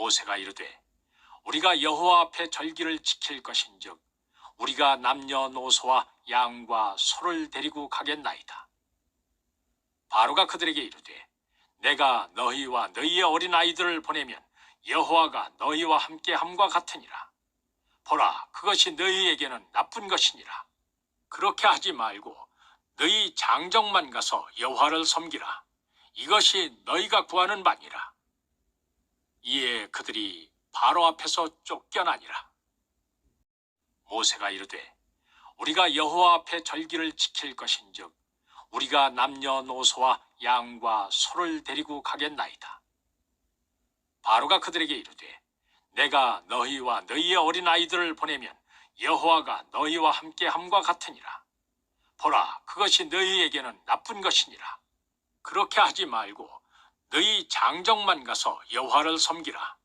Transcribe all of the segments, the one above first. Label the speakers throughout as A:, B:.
A: 모세가 이르되 우리가 여호와 앞에 절기를 지킬 것인즉 우리가 남녀노소와 양과 소를 데리고 가겠나이다. 바로가 그들에게 이르되 내가 너희와 너희의 어린 아이들을 보내면 여호와가 너희와 함께 함과 같으니라. 보라 그것이 너희에게는 나쁜 것이니라. 그렇게 하지 말고 너희 장정만 가서 여호와를 섬기라. 이것이 너희가 구하는 바니라. 이에 그들이 바로 앞에서 쫓겨나니라. 모세가 이르되 우리가 여호와 앞에 절기를 지킬 것인즉 우리가 남녀노소와 양과 소를 데리고 가겠나이다. 바로가 그들에게 이르되 내가 너희와 너희의 어린 아이들을 보내면 여호와가 너희와 함께 함과 같으니라. 보라 그것이 너희에게는 나쁜 것이니라. 그렇게 하지 말고 너희 장정만 가서 여호와를 섬기라.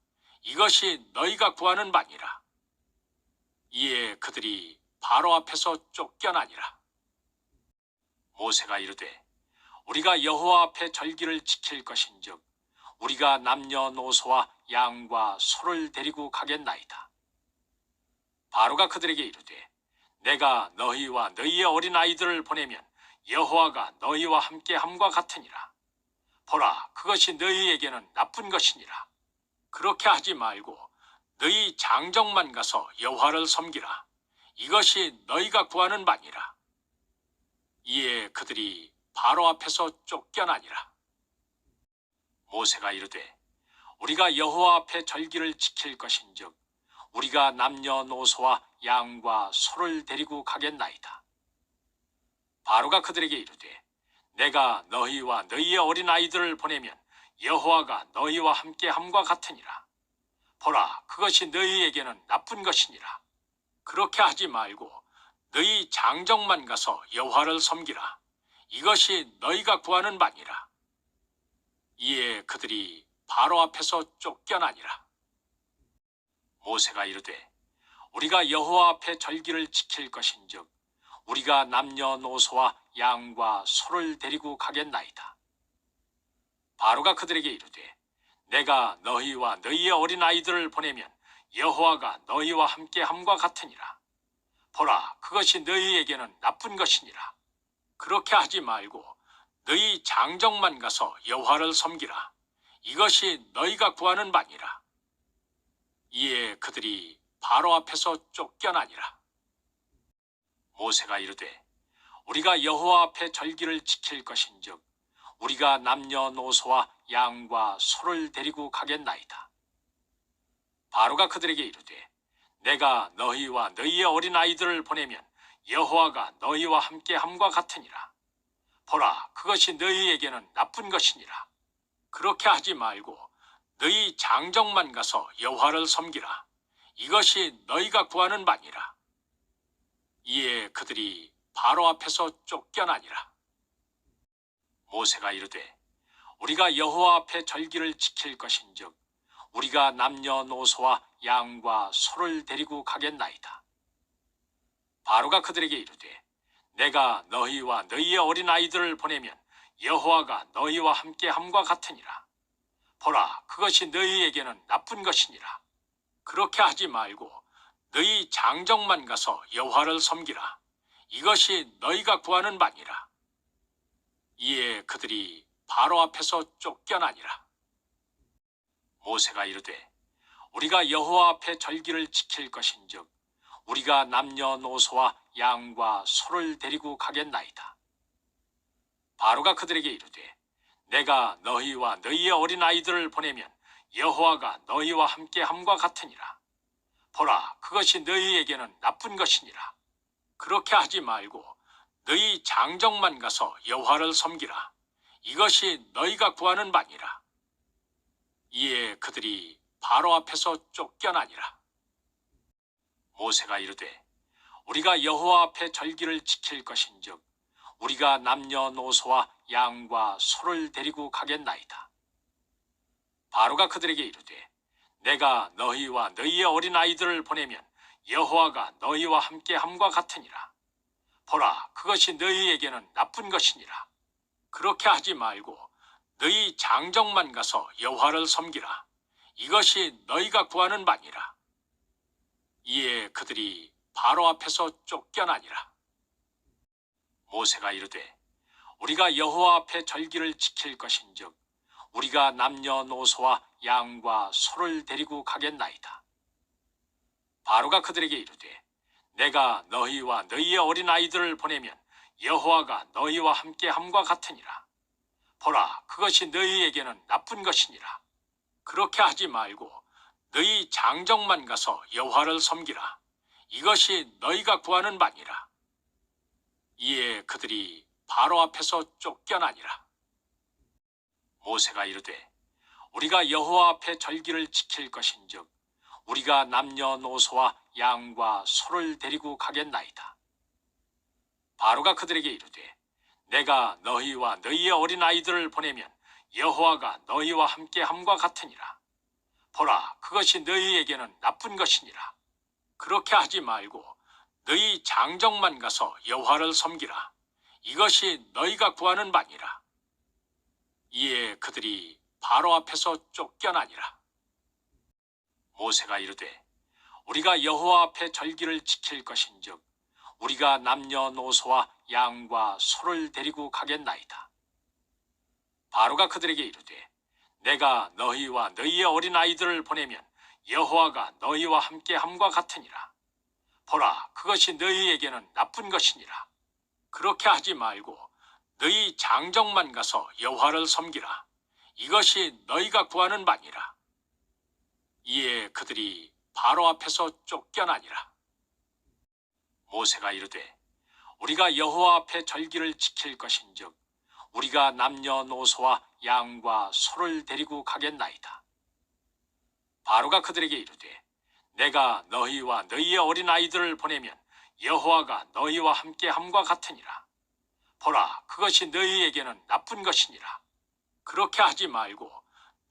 A: 이것이 너희가 구하는 바니라. 이에 그들이 바로 앞에서 쫓겨나니라. 모세가 이르되 우리가 여호와 앞에 절기를 지킬 것인즉 우리가 남녀노소와 양과 소를 데리고 가겠나이다. 바로가 그들에게 이르되 내가 너희와 너희의 어린 아이들을 보내면 여호와가 너희와 함께 함과 같으니라. 보라 그것이 너희에게는 나쁜 것이니라. 그렇게 하지 말고 너희 장정만 가서 여호와를 섬기라. 이것이 너희가 구하는 바니라. 이에 그들이 바로 앞에서 쫓겨나니라. 모세가 이르되 우리가 여호와 앞에 절기를 지킬 것인즉 우리가 남녀노소와 양과 소를 데리고 가겠나이다. 바로가 그들에게 이르되 내가 너희와 너희의 어린 아이들을 보내면 여호와가 너희와 함께 함과 같으니라. 보라 그것이 너희에게는 나쁜 것이니라. 그렇게 하지 말고 너희 장정만 가서 여호와를 섬기라. 이것이 너희가 구하는 바니라. 이에 그들이 바로 앞에서 쫓겨나니라. 모세가 이르되 우리가 여호와 앞에 절기를 지킬 것인즉 우리가 남녀노소와 양과 소를 데리고 가겠나이다. 바로가 그들에게 이르되 내가 너희와 너희의 어린 아이들을 보내면 여호와가 너희와 함께 함과 같으니라. 보라 그것이 너희에게는 나쁜 것이니라. 그렇게 하지 말고 너희 장정만 가서 여호와를 섬기라. 이것이 너희가 구하는 바니라. 이에 그들이 바로 앞에서 쫓겨나니라. 모세가 이르되 우리가 여호와 앞에 절기를 지킬 것인즉 우리가 남녀노소와 양과 소를 데리고 가겠나이다. 바로가 그들에게 이르되 내가 너희와 너희의 어린 아이들을 보내면 여호와가 너희와 함께 함과 같으니라. 보라 그것이 너희에게는 나쁜 것이니라. 그렇게 하지 말고 너희 장정만 가서 여호와를 섬기라. 이것이 너희가 구하는 바니라. 이에 그들이 바로 앞에서 쫓겨나니라. 모세가 이르되 우리가 여호와 앞에 절기를 지킬 것인즉 우리가 남녀노소와 양과 소를 데리고 가겠나이다. 바로가 그들에게 이르되 내가 너희와 너희의 어린 아이들을 보내면 여호와가 너희와 함께 함과 같으니라. 보라 그것이 너희에게는 나쁜 것이니라. 그렇게 하지 말고 너희 장정만 가서 여호와를 섬기라. 이것이 너희가 구하는 바니라. 이에 그들이 바로 앞에서 쫓겨나니라. 모세가 이르되 우리가 여호와 앞에 절기를 지킬 것인즉 우리가 남녀노소와 양과 소를 데리고 가겠나이다. 바로가 그들에게 이르되 내가 너희와 너희의 어린 아이들을 보내면 여호와가 너희와 함께 함과 같으니라. 보라 그것이 너희에게는 나쁜 것이니라. 그렇게 하지 말고 너희 장정만 가서 여호와를 섬기라. 이것이 너희가 구하는 바니라. 이에 그들이 바로 앞에서 쫓겨나니라. 모세가 이르되 우리가 여호와 앞에 절기를 지킬 것인즉 우리가 남녀노소와 양과 소를 데리고 가겠나이다. 바로가 그들에게 이르되 내가 너희와 너희의 어린 아이들을 보내면 여호와가 너희와 함께 함과 같으니라. 보라 그것이 너희에게는 나쁜 것이니라. 그렇게 하지 말고 너희 장정만 가서 여호와를 섬기라. 이것이 너희가 구하는 바니라. 이에 그들이 바로 앞에서 쫓겨나니라. 모세가 이르되 우리가 여호와 앞에 절기를 지킬 것인즉 우리가 남녀노소와 양과 소를 데리고 가겠나이다. 바로가 그들에게 이르되 내가 너희와 너희의 어린 아이들을 보내면 여호와가 너희와 함께 함과 같으니라. 보라, 그것이 너희에게는 나쁜 것이니라. 그렇게 하지 말고 너희 장정만 가서 여호와를 섬기라. 이것이 너희가 구하는 바니라. 이에 그들이 바로 앞에서 쫓겨나니라. 모세가 이르되 우리가 여호와 앞에 절기를 지킬 것인즉 우리가 남녀노소와 양과 소를 데리고 가겠나이다. 바로가 그들에게 이르되 내가 너희와 너희의 어린 아이들을 보내면 여호와가 너희와 함께 함과 같으니라. 보라, 그것이 너희에게는 나쁜 것이니라. 그렇게 하지 말고 너희 장정만 가서 여호와를 섬기라. 이것이 너희가 구하는 바니라. 이에 그들이 바로 앞에서 쫓겨나니라. 모세가 이르되 우리가 여호와 앞에 절기를 지킬 것인즉 우리가 남녀노소와 양과 소를 데리고 가겠나이다. 바로가 그들에게 이르되 내가 너희와 너희의 어린 아이들을 보내면 여호와가 너희와 함께 함과 같으니라. 보라, 그것이 너희에게는 나쁜 것이니라. 그렇게 하지 말고 너희 장정만 가서 여호와를 섬기라. 이것이 너희가 구하는 바니라. 이에 그들이 바로 앞에서 쫓겨나니라. 모세가 이르되 우리가 여호와 앞에 절기를 지킬 것인즉 우리가 남녀노소와 양과 소를 데리고 가겠나이다. 바로가 그들에게 이르되 내가 너희와 너희의 어린 아이들을 보내면 여호와가 너희와 함께 함과 같으니라. 보라, 그것이 너희에게는 나쁜 것이니라. 그렇게 하지 말고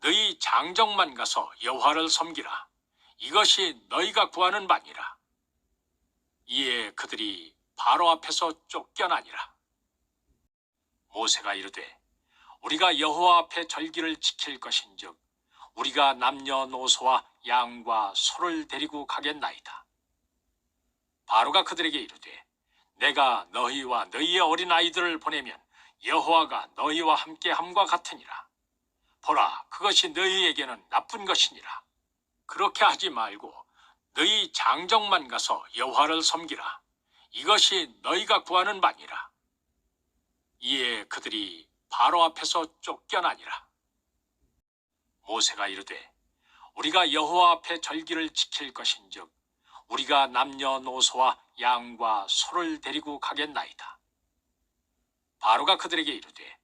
A: 너희 장정만 가서 여호와를 섬기라. 이것이 너희가 구하는 바니라. 이에 그들이 바로 앞에서 쫓겨나니라. 모세가 이르되 우리가 여호와 앞에 절기를 지킬 것인즉 우리가 남녀노소와 양과 소를 데리고 가겠나이다. 바로가 그들에게 이르되 내가 너희와 너희의 어린 아이들을 보내면 여호와가 너희와 함께 함과 같으니라. 보라, 그것이 너희에게는 나쁜 것이니라. 그렇게 하지 말고 너희 장정만 가서 여호와를 섬기라. 이것이 너희가 구하는 바니라. 이에 그들이 바로 앞에서 쫓겨나니라. 모세가 이르되 우리가 여호와 앞에 절기를 지킬 것인즉 우리가 남녀노소와 양과 소를 데리고 가겠나이다. 바로가 그들에게 이르되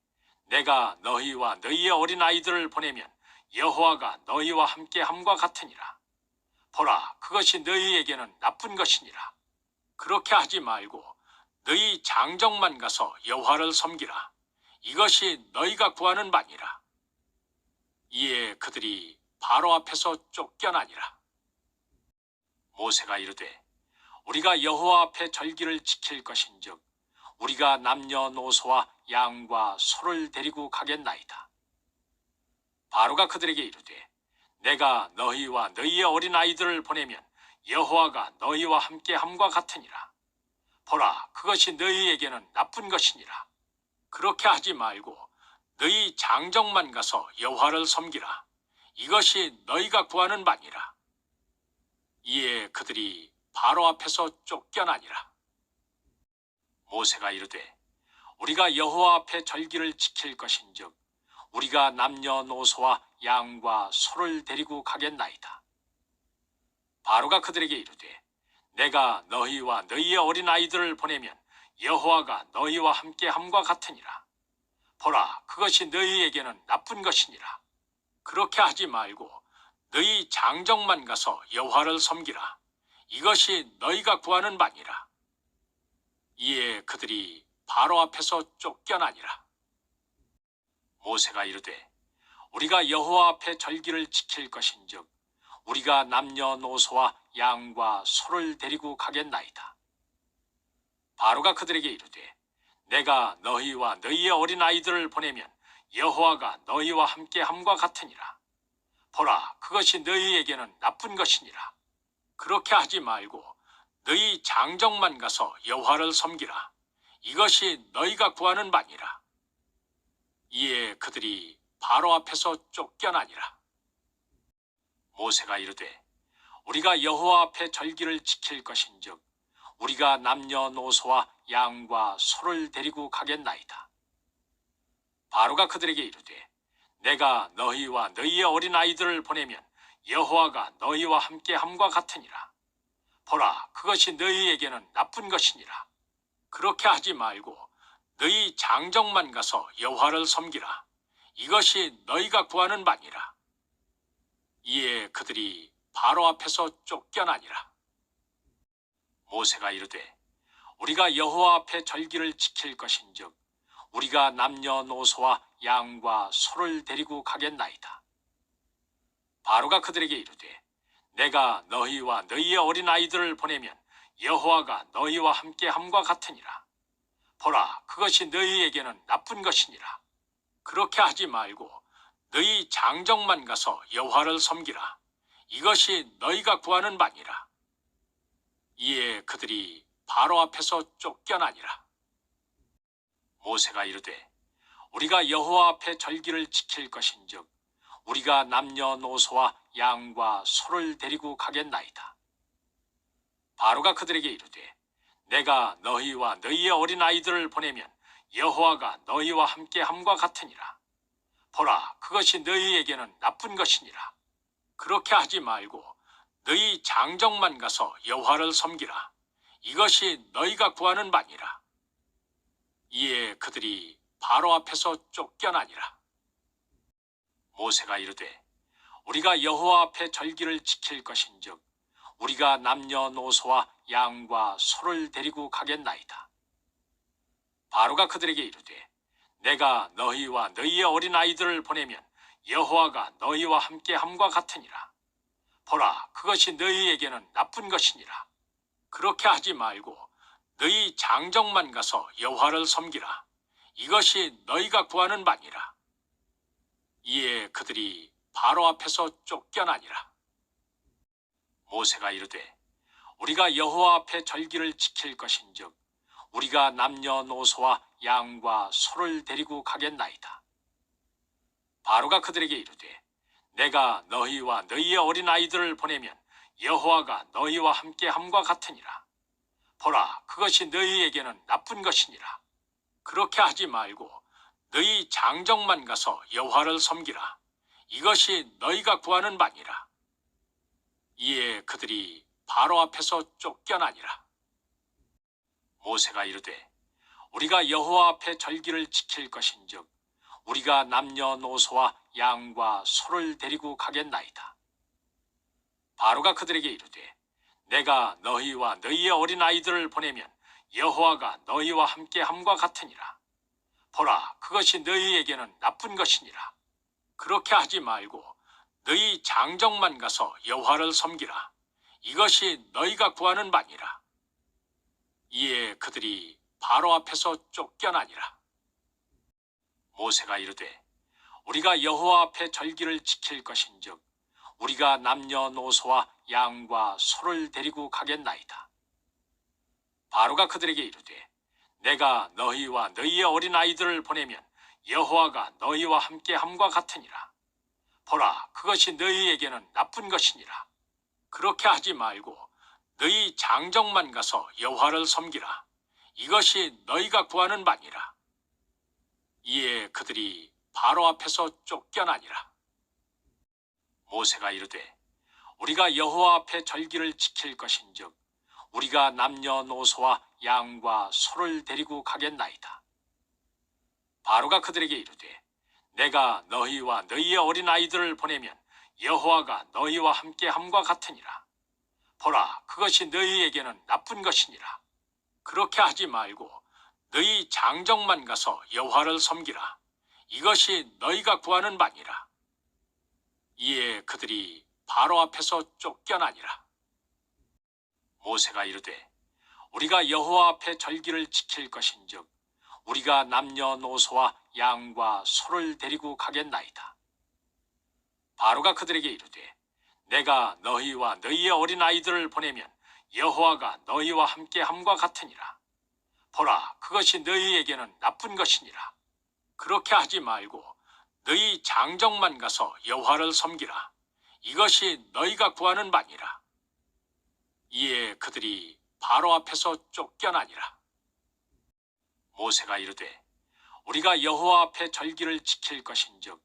A: 내가 너희와 너희의 어린 아이들을 보내면 여호와가 너희와 함께 함과 같으니라. 보라, 그것이 너희에게는 나쁜 것이니라. 그렇게 하지 말고 너희 장정만 가서 여호와를 섬기라. 이것이 너희가 구하는 바니라. 이에 그들이 바로 앞에서 쫓겨나니라. 모세가 이르되 우리가 여호와 앞에 절기를 지킬 것인즉 우리가 남녀노소와 양과 소를 데리고 가겠나이다. 바로가 그들에게 이르되 내가 너희와 너희의 어린 아이들을 보내면 여호와가 너희와 함께 함과 같으니라. 보라, 그것이 너희에게는 나쁜 것이니라. 그렇게 하지 말고 너희 장정만 가서 여호와를 섬기라. 이것이 너희가 구하는 바니라. 이에 그들이 바로 앞에서 쫓겨나니라. 모세가 이르되 우리가 여호와 앞에 절기를 지킬 것인즉 우리가 남녀노소와 양과 소를 데리고 가겠나이다. 바로가 그들에게 이르되 내가 너희와 너희의 어린 아이들을 보내면 여호와가 너희와 함께 함과 같으니라. 보라, 그것이 너희에게는 나쁜 것이니라. 그렇게 하지 말고 너희 장정만 가서 여호와를 섬기라. 이것이 너희가 구하는 바니라. 이에 그들이 바로 앞에서 쫓겨나니라. 모세가 이르되 우리가 여호와 앞에 절기를 지킬 것인즉 우리가 남녀노소와 양과 소를 데리고 가겠나이다. 바로가 그들에게 이르되 내가 너희와 너희의 어린 아이들을 보내면 여호와가 너희와 함께 함과 같으니라. 보라 그것이 너희에게는 나쁜 것이니라 그렇게 하지 말고 너희 장정만 가서 여호와를 섬기라 이것이 너희가 구하는 바니라 이에 그들이 바로 앞에서 쫓겨나니라 모세가 이르되 우리가 여호와 앞에 절기를 지킬 것인즉 우리가 남녀노소와 양과 소를 데리고 가겠나이다. 바로가 그들에게 이르되 내가 너희와 너희의 어린 아이들을 보내면 여호와가 너희와 함께 함과 같으니라. 보라 그것이 너희에게는 나쁜 것이니라. 그렇게 하지 말고 너희 장정만 가서 여호와를 섬기라. 이것이 너희가 구하는 바니라. 이에 그들이 바로 앞에서 쫓겨나니라. 모세가 이르되 우리가 여호와 앞에 절기를 지킬 것인즉 우리가 남녀노소와 양과 소를 데리고 가겠나이다. 바로가 그들에게 이르되 내가 너희와 너희의 어린 아이들을 보내면 여호와가 너희와 함께 함과 같으니라. 보라 그것이 너희에게는 나쁜 것이니라. 그렇게 하지 말고 너희 장정만 가서 여호와를 섬기라. 이것이 너희가 구하는 바니라. 이에 그들이 바로 앞에서 쫓겨나니라. 모세가 이르되 우리가 여호와 앞에 절기를 지킬 것인즉 우리가 남녀노소와 양과 소를 데리고 가겠나이다. 바로가 그들에게 이르되 내가 너희와 너희의 어린 아이들을 보내면 여호와가 너희와 함께 함과 같으니라. 보라 그것이 너희에게는 나쁜 것이니라. 그렇게 하지 말고 너희 장정만 가서 여호와를 섬기라. 이것이 너희가 구하는 바니라. 이에 그들이 바로 앞에서 쫓겨나니라. 모세가 이르되 우리가 여호와 앞에 절기를 지킬 것인즉 우리가 남녀노소와 양과 소를 데리고 가겠나이다. 바로가 그들에게 이르되 내가 너희와 너희의 어린 아이들을 보내면 여호와가 너희와 함께 함과 같으니라. 보라 그것이 너희에게는 나쁜 것이니라. 그렇게 하지 말고 너희 장정만 가서 여호와를 섬기라. 이것이 너희가 구하는 바니라. 그들이 바로 앞에서 쫓겨나니라. 모세가 이르되 우리가 여호와 앞에 절기를 지킬 것인즉 우리가 남녀노소와 양과 소를 데리고 가겠나이다. 바로가 그들에게 이르되 내가 너희와 너희의 어린 아이들을 보내면 여호와가 너희와 함께 함과 같으니라. 보라 그것이 너희에게는 나쁜 것이니라. 그렇게 하지 말고 너희 장정만 가서 여호와를 섬기라. 이것이 너희가 구하는 바니라. 이에 그들이 바로 앞에서 쫓겨나니라. 모세가 이르되 우리가 여호와 앞에 절기를 지킬 것인즉 우리가 남녀노소와 양과 소를 데리고 가겠나이다. 바로가 그들에게 이르되 내가 너희와 너희의 어린 아이들을 보내면 여호와가 너희와 함께 함과 같으니라. 보라 그것이 너희에게는 나쁜 것이니라. 그렇게 하지 말고 너희 장정만 가서 여호와를 섬기라. 이것이 너희가 구하는 바니라. 이에 그들이 바로 앞에서 쫓겨나니라. 모세가 이르되 우리가 여호와 앞에 절기를 지킬 것인즉 우리가 남녀노소와 양과 소를 데리고 가겠나이다. 바로가 그들에게 이르되 내가 너희와 너희의 어린 아이들을 보내면 여호와가 너희와 함께 함과 같으니라. 보라 그것이 너희에게는 나쁜 것이니라. 그렇게 하지 말고 너희 장정만 가서 여호와를 섬기라. 이것이 너희가 구하는 바니라. 이에 그들이 바로 앞에서 쫓겨나니라. 모세가 이르되 우리가 여호와 앞에 절기를 지킬 것인즉 우리가 남녀노소와 양과 소를 데리고 가겠나이다. 바로가 그들에게 이르되 내가 너희와 너희의 어린 아이들을 보내면 여호와가 너희와 함께 함과 같으니라. 보라 그것이 너희에게는 나쁜 것이니라. 그렇게 하지 말고 너희 장정만 가서 여호와를 섬기라. 이것이 너희가 구하는 바니라. 이에 그들이 바로 앞에서 쫓겨나니라. 모세가 이르되 우리가 여호와 앞에 절기를 지킬 것인즉 우리가 남녀노소와 양과 소를 데리고 가겠나이다. 바로가 그들에게 이르되 내가 너희와 너희의 어린 아이들을 보내면 여호와가 너희와 함께 함과 같으니라. 보라 그것이 너희에게는 나쁜 것이니라. 그렇게 하지 말고 너희 장정만 가서 여호와를 섬기라. 이것이 너희가 구하는 바니라. 이에 그들이 바로 앞에서 쫓겨나니라 모세가 이르되 우리가 여호와 앞에 절기를 지킬 것인즉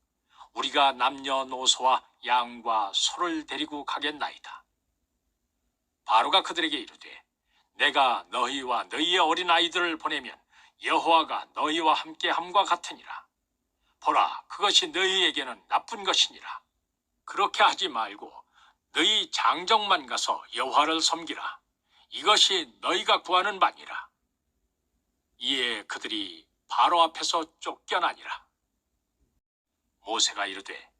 A: 우리가 남녀노소와 양과 소를 데리고 가겠나이다. 바로가 그들에게 이르되 내가 너희와 너희의 어린 아이들을 보내면 여호와가 너희와 함께 함과 같으니라. 보라 그것이 너희에게는 나쁜 것이니라. 그렇게 하지 말고 너희 장정만 가서 여호와를 섬기라. 이것이 너희가 구하는 바니라. 이에 그들이 바로 앞에서 쫓겨나니라. 모세가 이르되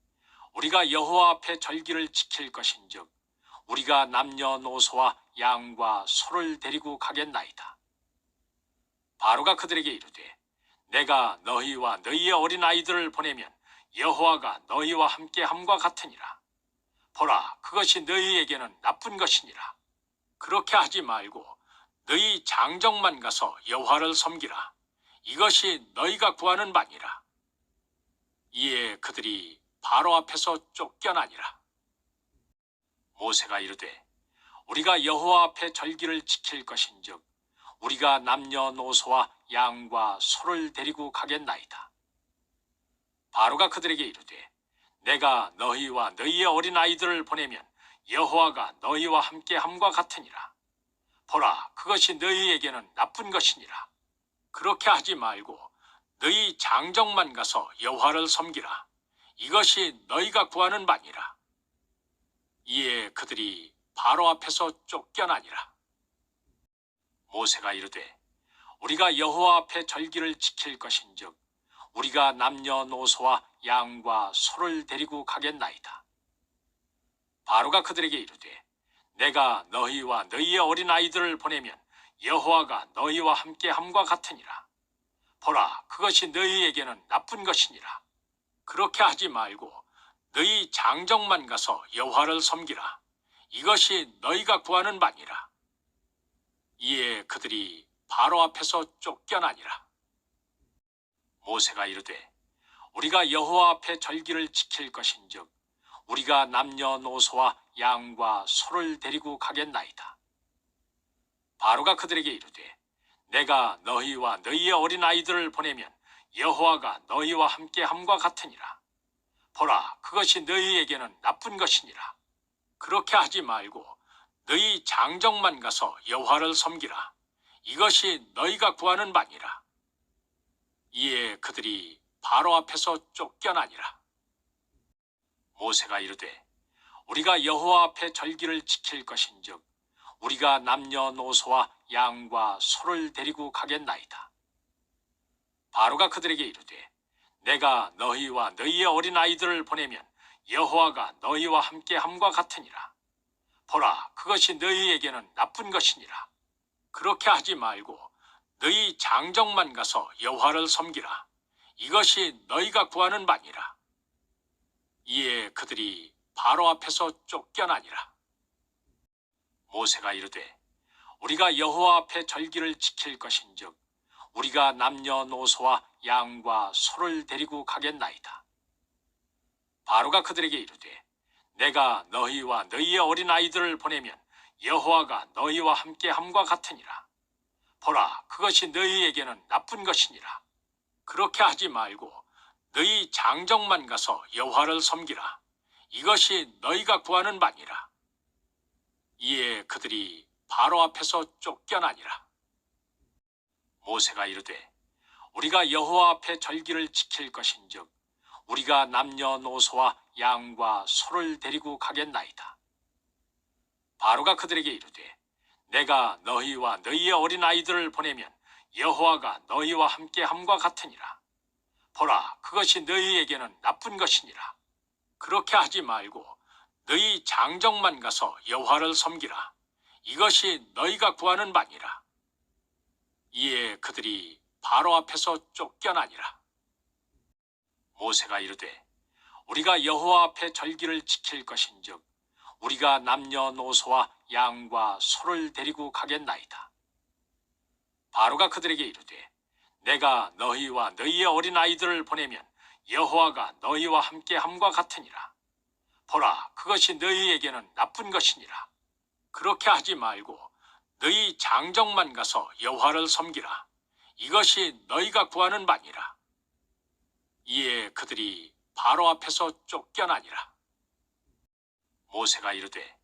A: 우리가 여호와 앞에 절기를 지킬 것인즉 우리가 남녀노소와 양과 소를 데리고 가겠나이다. 바로가 그들에게 이르되 내가 너희와 너희의 어린 아이들을 보내면 여호와가 너희와 함께 함과 같으니라. 보라 그것이 너희에게는 나쁜 것이니라. 그렇게 하지 말고 너희 장정만 가서 여호와를 섬기라. 이것이 너희가 구하는 바니라. 이에 그들이 바로 앞에서 쫓겨나니라. 모세가 이르되 우리가 여호와 앞에 절기를 지킬 것인즉 우리가 남녀노소와 양과 소를 데리고 가겠나이다. 바로가 그들에게 이르되 내가 너희와 너희의 어린 아이들을 보내면 여호와가 너희와 함께 함과 같으니라. 보라 그것이 너희에게는 나쁜 것이니라. 그렇게 하지 말고 너희 장정만 가서 여호와를 섬기라. 이것이 너희가 구하는 바니라. 이에 그들이 바로 앞에서 쫓겨나니라. 모세가 이르되 우리가 여호와 앞에 절기를 지킬 것인즉 우리가 남녀노소와 양과 소를 데리고 가겠나이다. 바로가 그들에게 이르되 내가 너희와 너희의 어린 아이들을 보내면 여호와가 너희와 함께 함과 같으니라. 보라, 그것이 너희에게는 나쁜 것이니라. 그렇게 하지 말고 너희 장정만 가서 여호와를 섬기라. 이것이 너희가 구하는 바니라. 이에 그들이 바로 앞에서 쫓겨나니라. 모세가 이르되 우리가 여호와 앞에 절기를 지킬 것인즉 우리가 남녀노소와 양과 소를 데리고 가겠나이다. 바로가 그들에게 이르되 내가 너희와 너희의 어린 아이들을 보내면 여호와가 너희와 함께 함과 같으니라. 보라, 그것이 너희에게는 나쁜 것이니라. 그렇게 하지 말고 너희 장정만 가서 여호와를 섬기라. 이것이 너희가 구하는 바니라. 이에 그들이 바로 앞에서 쫓겨나니라. 모세가 이르되 우리가 여호와 앞에 절기를 지킬 것인즉 우리가 남녀노소와 양과 소를 데리고 가겠나이다. 바로가 그들에게 이르되 내가 너희와 너희의 어린 아이들을 보내면 여호와가 너희와 함께 함과 같으니라. 보라 그것이 너희에게는 나쁜 것이니라. 그렇게 하지 말고 너희 장정만 가서 여호와를 섬기라. 이것이 너희가 구하는 바니라. 이에 그들이 바로 앞에서 쫓겨나니라. 모세가 이르되 우리가 여호와 앞에 절기를 지킬 것인즉 우리가 남녀노소와 양과 소를 데리고 가겠나이다. 바로가 그들에게 이르되 내가 너희와 너희의 어린 아이들을 보내면 여호와가 너희와 함께 함과 같으니라. 보라 그것이 너희에게는 나쁜 것이니라. 그렇게 하지 말고 너희 장정만 가서 여호와를 섬기라. 이것이 너희가 구하는 바니라. 이에 그들이 바로 앞에서 쫓겨나니라. 모세가 이르되 우리가 여호와 앞에 절기를 지킬 것인즉 우리가 남녀노소와 양과 소를 데리고 가겠나이다. 바로가 그들에게 이르되 내가 너희와 너희의 어린 아이들을 보내면 여호와가 너희와 함께 함과 같으니라. 보라 그것이 너희에게는 나쁜 것이니라. 그렇게 하지 말고 너희 장정만 가서 여호와를 섬기라. 이것이 너희가 구하는 바니라. 이에 그들이 바로 앞에서 쫓겨나니라. 모세가 이르되 우리가 여호와 앞에 절기를 지킬 것인즉 우리가 남녀노소와 양과 소를 데리고 가겠나이다. 바로가 그들에게 이르되 내가 너희와 너희의 어린 아이들을 보내면 여호와가 너희와 함께 함과 같으니라. 보라, 그것이 너희에게는 나쁜 것이니라. 그렇게 하지 말고 너희 장정만 가서 여호와를 섬기라. 이것이 너희가 구하는 바니라. 이에 그들이 바로 앞에서 쫓겨나니라. 모세가 이르되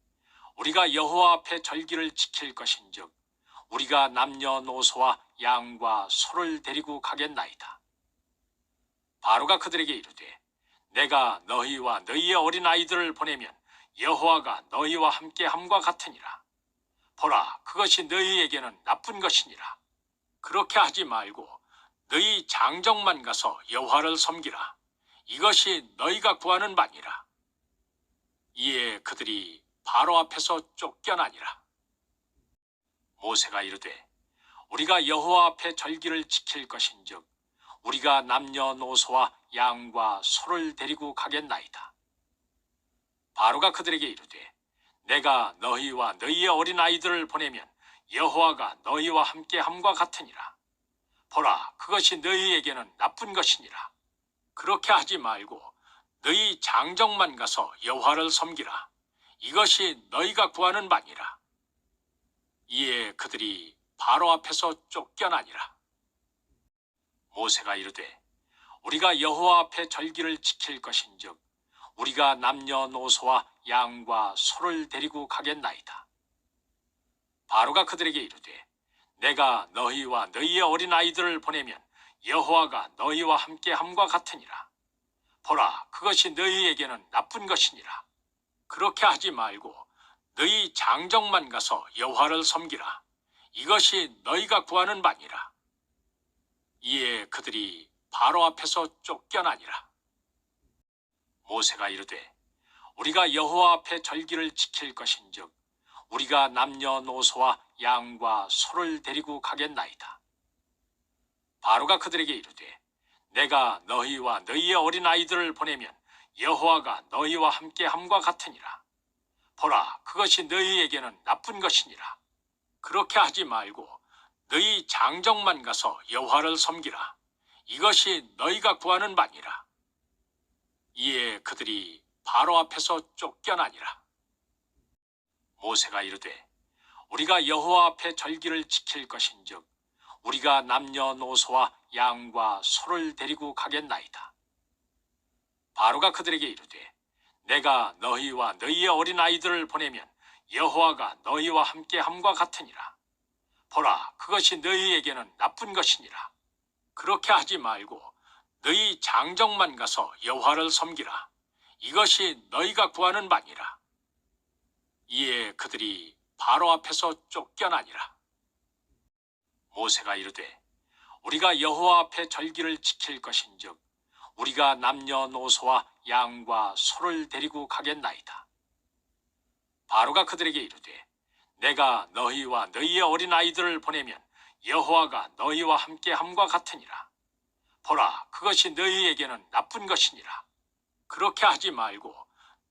A: 우리가 여호와 앞에 절기를 지킬 것인즉 우리가 남녀노소와 양과 소를 데리고 가겠나이다. 바로가 그들에게 이르되 내가 너희와 너희의 어린 아이들을 보내면 여호와가 너희와 함께 함과 같으니라. 보라, 그것이 너희에게는 나쁜 것이니라. 그렇게 하지 말고 너희 장정만 가서 여호와를 섬기라. 이것이 너희가 구하는 바니라. 이에 그들이 바로 앞에서 쫓겨나니라. 모세가 이르되 우리가 여호와 앞에 절기를 지킬 것인즉 우리가 남녀노소와 양과 소를 데리고 가겠나이다. 바로가 그들에게 이르되 내가 너희와 너희의 어린 아이들을 보내면 여호와가 너희와 함께 함과 같으니라. 보라, 그것이 너희에게는 나쁜 것이니라. 그렇게 하지 말고 너희 장정만 가서 여호와를 섬기라. 이것이 너희가 구하는 바니라. 이에 그들이 바로 앞에서 쫓겨나니라. 모세가 이르되 우리가 여호와 앞에 절기를 지킬 것인즉 우리가 남녀노소와 양과 소를 데리고 가겠나이다. 바로가 그들에게 이르되 내가 너희와 너희의 어린 아이들을 보내면 여호와가 너희와 함께 함과 같으니라. 보라, 그것이 너희에게는 나쁜 것이니라. 그렇게 하지 말고 너희 장정만 가서 여호와를 섬기라. 이것이 너희가 구하는 바니라. 이에 그들이 바로 앞에서 쫓겨나니라. 모세가 이르되 우리가 여호와 앞에 절기를 지킬 것인즉 우리가 남녀노소와 양과 소를 데리고 가겠나이다. 바로가 그들에게 이르되 내가 너희와 너희의 어린 아이들을 보내면 여호와가 너희와 함께 함과 같으니라. 보라, 그것이 너희에게는 나쁜 것이니라. 그렇게 하지 말고 너희 장정만 가서 여호와를 섬기라. 이것이 너희가 구하는 바니라. 이에 그들이 바로 앞에서 쫓겨나니라. 모세가 이르되 우리가 여호와 앞에 절기를 지킬 것인즉 우리가 남녀노소와 양과 소를 데리고 가겠나이다. 바로가 그들에게 이르되 내가 너희와 너희의 어린 아이들을 보내면 여호와가 너희와 함께 함과 같으니라. 보라, 그것이 너희에게는 나쁜 것이니라. 그렇게 하지 말고 너희 장정만 가서 여호와를 섬기라. 이것이 너희가 구하는 바니라. 이에 그들이 바로 앞에서 쫓겨나니라. 모세가 이르되 우리가 여호와 앞에 절기를 지킬 것인즉 우리가 남녀노소와 양과 소를 데리고 가겠나이다. 바로가 그들에게 이르되 내가 너희와 너희의 어린 아이들을 보내면 여호와가 너희와 함께 함과 같으니라. 보라, 그것이 너희에게는 나쁜 것이니라. 그렇게 하지 말고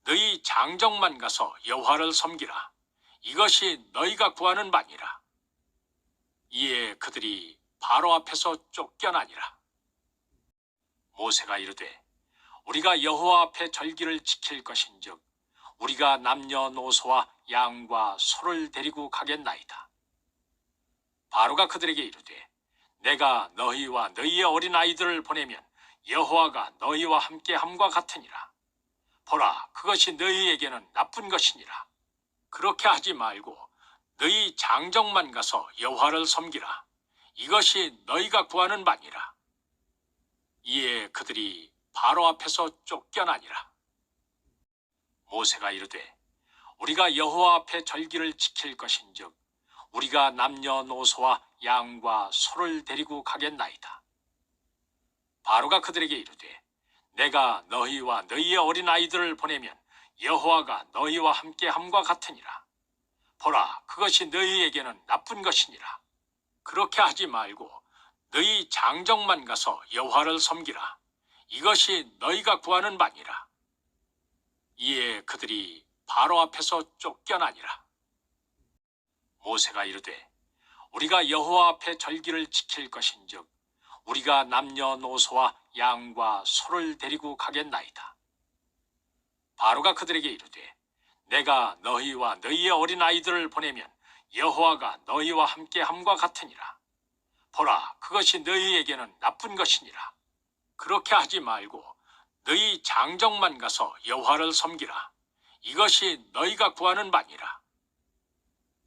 A: 너희 장정만 가서 여호와를 섬기라. 이것이 너희가 구하는 바니라. 이에 그들이 바로 앞에서 쫓겨나니라. 모세가 이르되 우리가 여호와 앞에 절기를 지킬 것인즉 우리가 남녀노소와 양과 소를 데리고 가겠나이다. 바로가 그들에게 이르되 내가 너희와 너희의 어린 아이들을 보내면 여호와가 너희와 함께 함과 같으니라. 보라, 그것이 너희에게는 나쁜 것이니라. 그렇게 하지 말고 너희 장정만 가서 여호와를 섬기라. 이것이 너희가 구하는 바니라. 이에 그들이 바로 앞에서 쫓겨나니라. 모세가 이르되 우리가 여호와 앞에 절기를 지킬 것인즉 우리가 남녀노소와 양과 소를 데리고 가겠나이다. 바로가 그들에게 이르되 내가 너희와 너희의 어린 아이들을 보내면 여호와가 너희와 함께 함과 같으니라. 보라, 그것이 너희에게는 나쁜 것이니라. 그렇게 하지 말고 너희 장정만 가서 여호와를 섬기라. 이것이 너희가 구하는 바니라. 이에 그들이 바로 앞에서 쫓겨나니라. 모세가 이르되 우리가 여호와 앞에 절기를 지킬 것인즉 우리가 남녀노소와 양과 소를 데리고 가겠나이다. 바로가 그들에게 이르되 내가 너희와 너희의 어린 아이들을 보내면 여호와가 너희와 함께 함과 같으니라. 보라, 그것이 너희에게는 나쁜 것이니라. 그렇게 하지 말고 너희 장정만 가서 여호와를 섬기라. 이것이 너희가 구하는 바니라.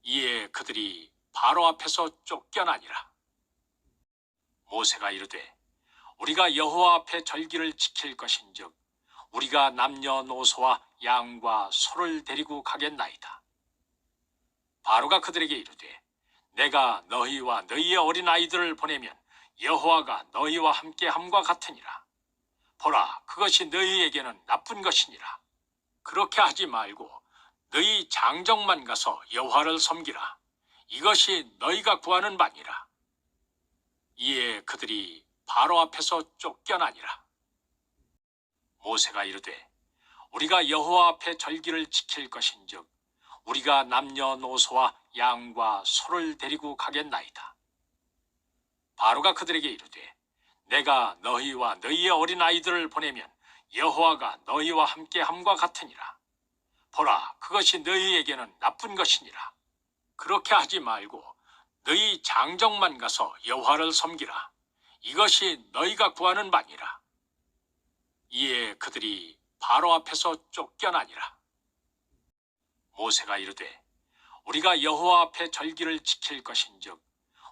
A: 이에 그들이 바로 앞에서 쫓겨나니라. 모세가 이르되 우리가 여호와 앞에 절기를 지킬 것인즉 우리가 남녀노소와 양과 소를 데리고 가겠나이다. 바로가 그들에게 이르되 내가 너희와 너희의 어린 아이들을 보내면 여호와가 너희와 함께 함과 같으니라. 보라, 그것이 너희에게는 나쁜 것이니라. 그렇게 하지 말고 너희 장정만 가서 여호와를 섬기라. 이것이 너희가 구하는 바니라. 이에 그들이 바로 앞에서 쫓겨나니라. 모세가 이르되 우리가 여호와 앞에 절기를 지킬 것인즉 우리가 남녀노소와 양과 소를 데리고 가겠나이다. 바로가 그들에게 이르되 내가 너희와 너희의 어린 아이들을 보내면 여호와가 너희와 함께 함과 같으니라. 보라, 그것이 너희에게는 나쁜 것이니라. 그렇게 하지 말고 너희 장정만 가서 여호와를 섬기라. 이것이 너희가 구하는 바니라. 이에 그들이 바로 앞에서 쫓겨나니라. 모세가 이르되 우리가 여호와 앞에 절기를 지킬 것인즉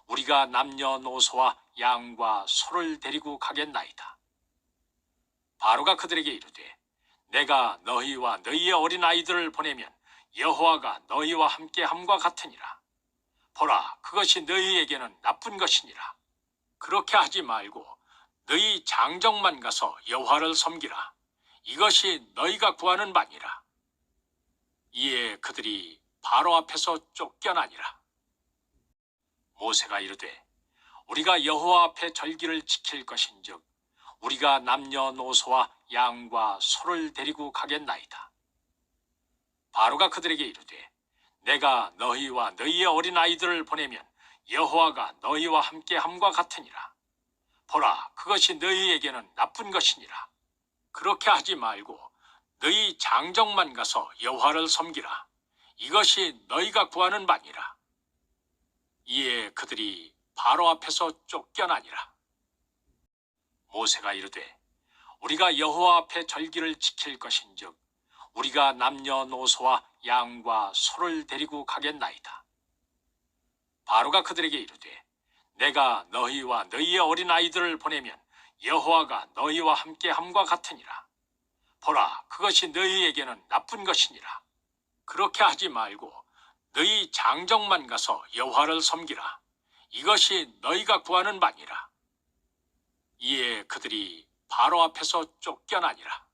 A: 우리가 남녀노소와 양과 소를 데리고 가겠나이다. 바로가 그들에게 이르되 내가 너희와 너희의 어린 아이들을 보내면 여호와가 너희와 함께 함과 같으니라. 보라, 그것이 너희에게는 나쁜 것이니라. 그렇게 하지 말고 너희 장정만 가서 여호와를 섬기라. 이것이 너희가 구하는 바니라. 이에 그들이 바로 앞에서 쫓겨나니라. 모세가 이르되 우리가 여호와 앞에 절기를 지킬 것인즉 우리가 남녀노소와 양과 소를 데리고 가겠나이다. 바로가 그들에게 이르되 내가 너희와 너희의 어린 아이들을 보내면 여호와가 너희와 함께 함과 같으니라. 보라, 그것이 너희에게는 나쁜 것이니라. 그렇게 하지 말고 너희 장정만 가서 여호와를 섬기라. 이것이 너희가 구하는 바니라. 이에 그들이 바로 앞에서 쫓겨나니라. 모세가 이르되 우리가 여호와 앞에 절기를 지킬 것인즉 우리가 남녀노소와 양과 소를 데리고 가겠나이다. 바로가 그들에게 이르되 내가 너희와 너희의 어린 아이들을 보내면 여호와가 너희와 함께 함과 같으니라. 보라, 그것이 너희에게는 나쁜 것이니라. 그렇게 하지 말고 너희 장정만 가서 여호와를 섬기라. 이것이 너희가 구하는 바니라. 이에 그들이 바로 앞에서 쫓겨나니라.